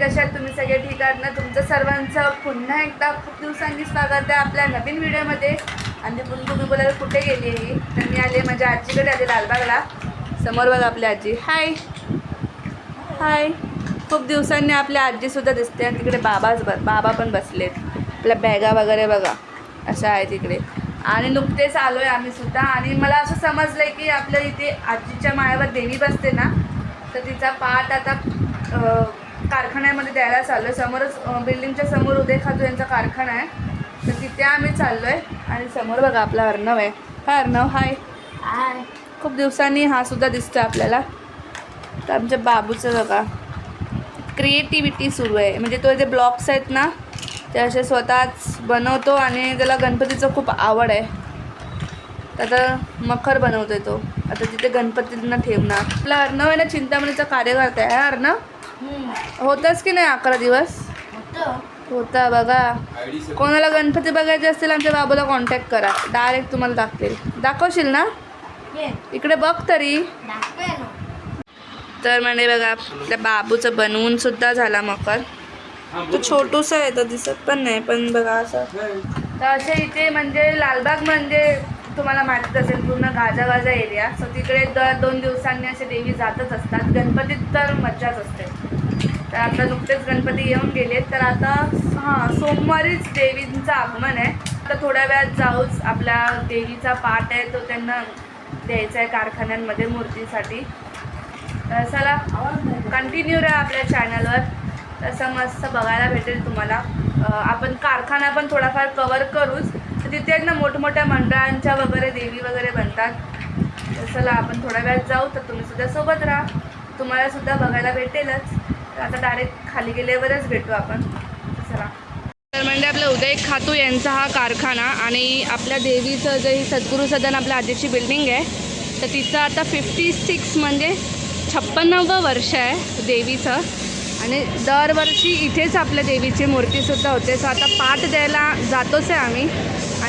कशा तुम्ही सगळे ठीक आहात ना? तुमचं सर्वांचं पुन्हा एकदा खूप दिवसांनी स्वागत आहे आपल्या नवीन व्हिडिओमध्ये. आणि पुन्हा तुम्ही बोलायला कुठे गेली आहे? तर मी आले माझ्या आजीकडे आले लालबागला. समोर बघा आपली आजी. हाय हाय खूप दिवसांनी आपल्या आजीसुद्धा दिसते आणि तिकडे बाबाच ब बाबा पण बसलेत. आपल्या बॅगा वगैरे बघा. अशा आहे तिकडे. आणि नुकतेच आलो आहे आम्ही सुद्धा आणि मला असं समजलं आहे की आपल्या इथे आजीच्या माळ्यावर देवी बसते ना? तर तिचा पाठ आता कारखान्यामध्ये द्यायला चाललो आहे समोरच बिल्डिंगच्या समोर उदय खातू यांचा कारखाना आहे. तर तिथे आम्ही चाललो आहे आणि समोर बघा आपला अर्णव आहे. हाय अर्णव हाय. हाय. खूप दिवसांनी हा सुद्धा दिसतो आपल्याला. तर आमच्या बाबूचं बघा. क्रिएटिव्हिटी सुरू आहे. म्हणजे तो जे ब्लॉक्स आहेत ना ते असे स्वतःच बनवतो आणि त्याला गणपतीचं खूप आवड आहे. आता मखर बनवतोय तो. आता तिथे गणपतींना ठेवणार. आपला अर्णव आहे ना चिंतामणीचा कार्यकर्ता आहे. अर्णव. होताच की नाही अकरा दिवस? होता. बघा. कोणाला गणपती बघायचे असतील आमच्या बाबूला कॉन्टॅक्ट करा. डायरेक्ट तुम्हाला दाखवेल. दाखवशील ना? इकडे बघ तरी. तर म्हणजे बघा आपल्या बाबूचं बनवून सुद्धा झाला मकर. तो छोटूसा आहे तर दिसत पण नाही पण बघा असं. तर असे इथे म्हणजे लालबाग म्हणजे तुम्हाला माहीत असेल पूर्ण गाजा गाजा एरिया. सो तिकडे दर दोन दिवसांनी असे देवी जातच असतात. गणपतीत तर मज्जाच असते. तर आता नुकतेच गणपती येऊन गेले तर आता हां सोमवारीच देवींचं आगमन आहे. आता थोड्या वेळात जाऊच आपल्या देवीचा पाठ आहे तो त्यांना द्यायचा आहे कारखान्यांमध्ये मूर्तीसाठी. तर चला कंटिन्यू राहा आपल्या चॅनलवर तसं मस्त बघायला भेटेल तुम्हाला. आपण कारखाना पण थोडाफार कवर करूच. तिथे आहेत ना मोठमोठ्या मंडळांच्या वगैरे देवी वगैरे बनतात. चला आपण थोड्या वेळात जाऊ तर तुम्ही सुद्धा सोबत राहा. तुम्हाला सुद्धा बघायला भेटेलच. तर आता डायरेक्ट खाली गेल्यावरच भेटू आपण. चला. तर म्हणजे आपलं उदय खातू यांचा हा कारखाना आणि आपल्या देवीचं जे सद्गुरु सद्गुरू सदन आपल्या आजीची बिल्डिंग आहे तर तिचं आता फिफ्टी सिक्स म्हणजे छप्पन्नावं वर्ष आहे देवीचं. आणि दरवर्षी इथेच आपल्या देवीची मूर्तीसुद्धा होते. सो आता पाठ द्यायला जातोच आहे आम्ही.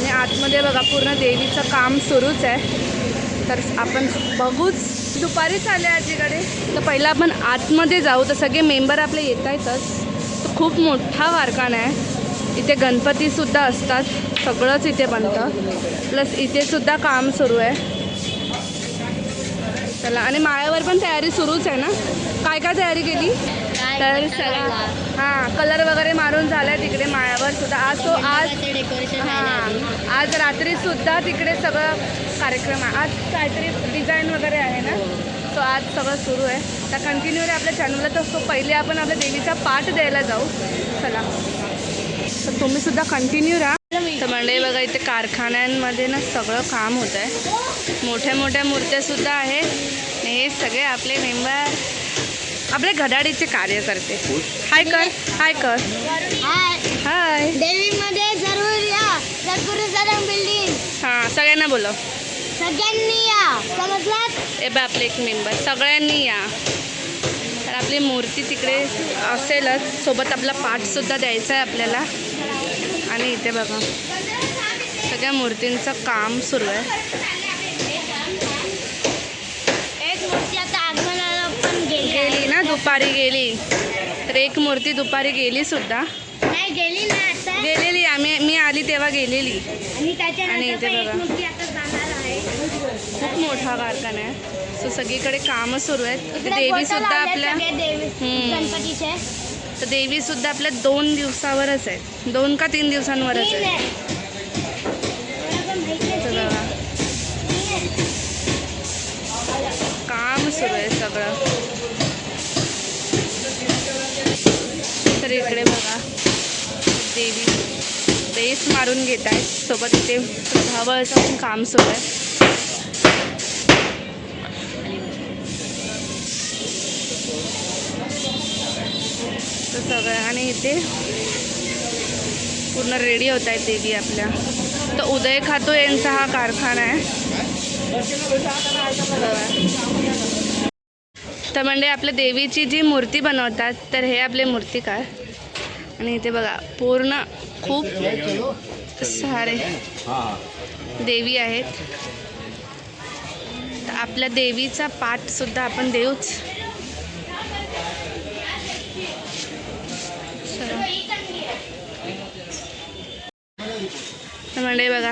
आणि आतमध्ये बघा पूर्ण देवीचं काम सुरूच आहे. तर आपण बघूच. दुपारीच आले आजीकडे. तर पहिलं आपण आतमध्ये जाऊ. तर सगळे मेंबर आपले येत आहेतच. खूप मोठा वारखाना आहे. इथे गणपतीसुद्धा असतात. सगळंच इथे बनतं. प्लस इथे सुद्धा काम सुरू आहे. चला आणि माळ्यावर पण तयारी सुरूच आहे ना? काय काय तयारी केली? तर चला. हां कलर वगैरे मारून झालं आहे तिकडे माळ्यावर सुद्धा. आज तो आज हां आज रात्री सुद्धा तिकडे सगळं कार्यक्रम आहे. आज काहीतरी डिझाईन वगैरे आहे ना? सो आज सगळं सुरू आहे. तर कंटिन्यू आहे आपल्या चॅनलला तर सो पहिले आपण आपल्या देवीचा पाठ द्यायला जाऊ. चला. तर तुम्ही सुद्धा कंटिन्यू राहा. तर म्हणजे बघा इथे कारखान्यांमध्ये ना सगळं काम होत आहे. मोठ्या मोठ्या मूर्त्यासुद्धा आहेत. हे सगळे आपले मेंबर आपले घडाडीचे कार्यकर्ते. हाय कर. हाय कर. हाय हाय देवीमध्ये जरूर या. बिल्डिंग हां सगळ्यांना बोलव. सगळ्यांनी या. समजलात? हे बघ आपले एक मेंबर. सगळ्यांनी या. तर आपली मूर्ती तिकडे असेलच. सोबत आपला पाठसुद्धा द्यायचा आहे आपल्याला. आणि इथे बघा. सगळ्या मूर्तींचं काम सुरू आहे. एक मूर्ती आता आगमनाला पण गेली ना दुपारी गेली. तर एक मूर्ती दुपारी गेली सुद्धा. नाही गेली ना आता. गेलेली आम्ही मी आली तेव्हा गेलेली. आणि इथे बघा. खूप मोठा कारखाना आहे. सो सगळीकडे कामं सुरू आहेत. देवी सुद्धा आपल्या तर देवी सुद्धा आपल्या दोन दिवसावरच आहेत. दोन का तीन दिवसांवरच आहे सुरू आहे सगळं. तर इकडे बघा देवी. बेस मारून घेत आहेत. सोबत इथे प्रभावळचं पण काम सुरू आहे. तर सगळं आणि इथे पूर्ण रेडी होत आहेत देवी आपल्या. तर उदय खातो यांचा हा कारखाना आहे. तर म्हणजे आपल्या देवीची जी मूर्ती बनवतात तर हे आपले मूर्तीकार. आणि इथे बघा पूर्ण खूप सारे देवी आहेत. तर आपल्या देवीचा पाठसुद्धा आपण देऊच. म्हणजे बघा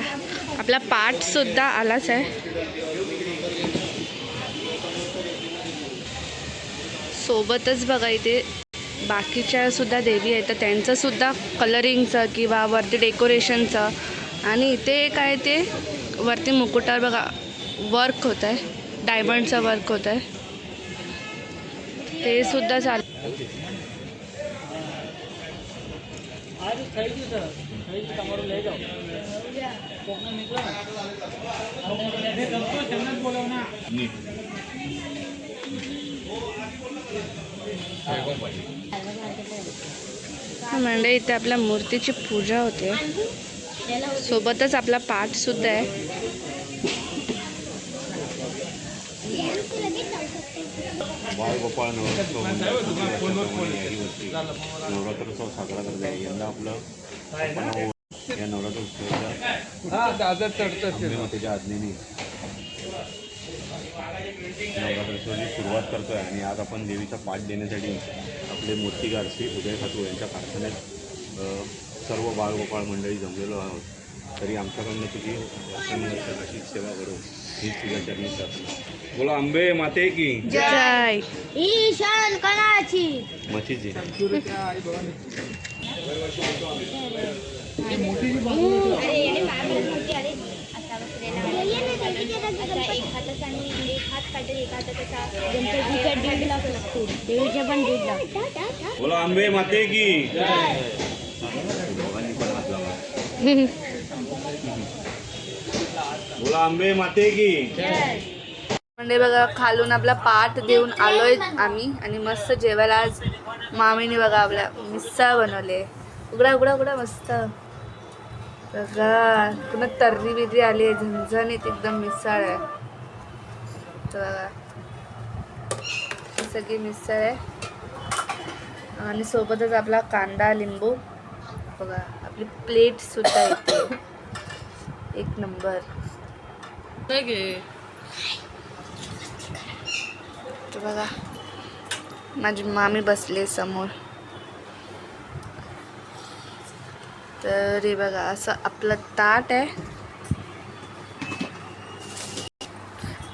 आपला पाठ सुद्धा आलाच आहे. सोबतच बघा इथे बाकीच्या सुद्धा देवी आहेत. तर त्यांचं सुद्धा कलरिंगचं किंवा वरती डेकोरेशनचं आणि इथे एक आहे ते वरती मुकुटावर बघा वर्क होत आहे. डायमंडचं वर्क होत आहे. ते सुद्धा चाल म्हणजे इथे आपल्या मूर्तीची पूजा होते. सोबतच आपला पाठ सुद्धा आहे. बाळगोपाळ नवरोत्सव मंडळ यादीवरती नवरात्रोत्सव साजरा करत आहे यंदा आपलं या नवरात्रोत्सवाच्या अंबेमातेच्या आज्ञेने नवरात्रोत्सवाची सुरुवात करतोय आणि आज आपण देवीचा पाठ देण्यासाठी आपले मूर्तिकार श्री उदय खातू यांच्या कारखान्यात सर्व बाळगोपाळ मंडळी जमलेलो आहोत. तरी आमच्याकडनं तुझी अशी सेवा करू ही तुझ्या चरणी प्रार्थना. बोला आंबे माते की? जय. ईशान कणाची. लाख बोला आंबे माते की? बोला आंबे माते की? म्हणजे बघा खालून आपला पाठ देऊन आलोय आम्ही आणि मस्त जेवायला आज मामीने बघा आपल्या मिसळ बनवले. उघडा उघडा उघडा मस्त. बघा पुन्हा तर्री बिर्री आली आहे झणझणीत एकदम मिसळ आहे. तर बघा ही सगळी मिसळ आहे. आणि सोबतच आपला कांदा लिंबू. बघा आपली प्लेट सुद्धा येते. एक नंबर. तर बघा. माझी मामी बसली समोर. तर हे बघा असं आपलं ताट आहे.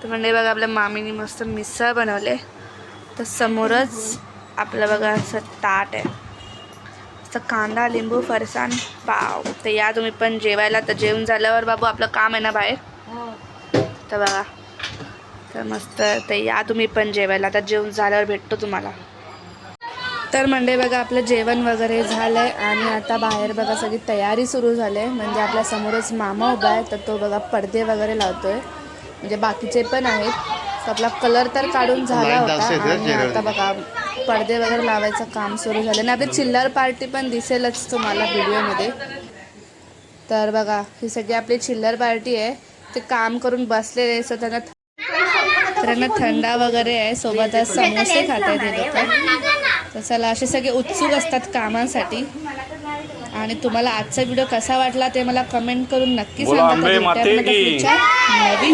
तर म्हणजे बघा आपल्या मामीने मस्त मिसळ बनवले. तर समोरच आपलं बघा असं ताट आहे. असं कांदा लिंबू फरसाण. पाव तर या तुम्ही पण जेवायला. तर जेवण झाल्यावर बाबू आपलं काम आहे ना बाहेर? तर बघा. तर मस्त तर या तुम्ही पण जेवायला. आता जेवण झाल्यावर भेटतो तुम्हाला. तर म्हणजे बघा आपलं जेवण वगैरे झालं आहे आणि आता बाहेर बघा सगळी तयारी सुरू झाली आहे म्हणजे आपल्या समोरच मामा उभा आहे तर तो बघा पडदे वगैरे लावतो आहे म्हणजे बाकीचे पण आहेत. तर आपला कलर तर काढून झाला होता आणि आता बघा पडदे वगैरे लावायचं काम सुरू झालं आणि आपली चिल्लर पार्टी पण दिसेलच तुम्हाला व्हिडिओमध्ये. तर बघा ही सगळी आपली चिल्लर पार्टी आहे. ते काम करून बसलेले सो त्यांना तर त्यांना थंडा वगैरे आहे सोबतच समोसे खात आहेत हे लोक तर. चला असे सगळे उत्सुक असतात कामासाठी. आणि तुम्हाला आजचा व्हिडिओ कसा वाटला ते मला कमेंट करून नक्की सांगा. नवीन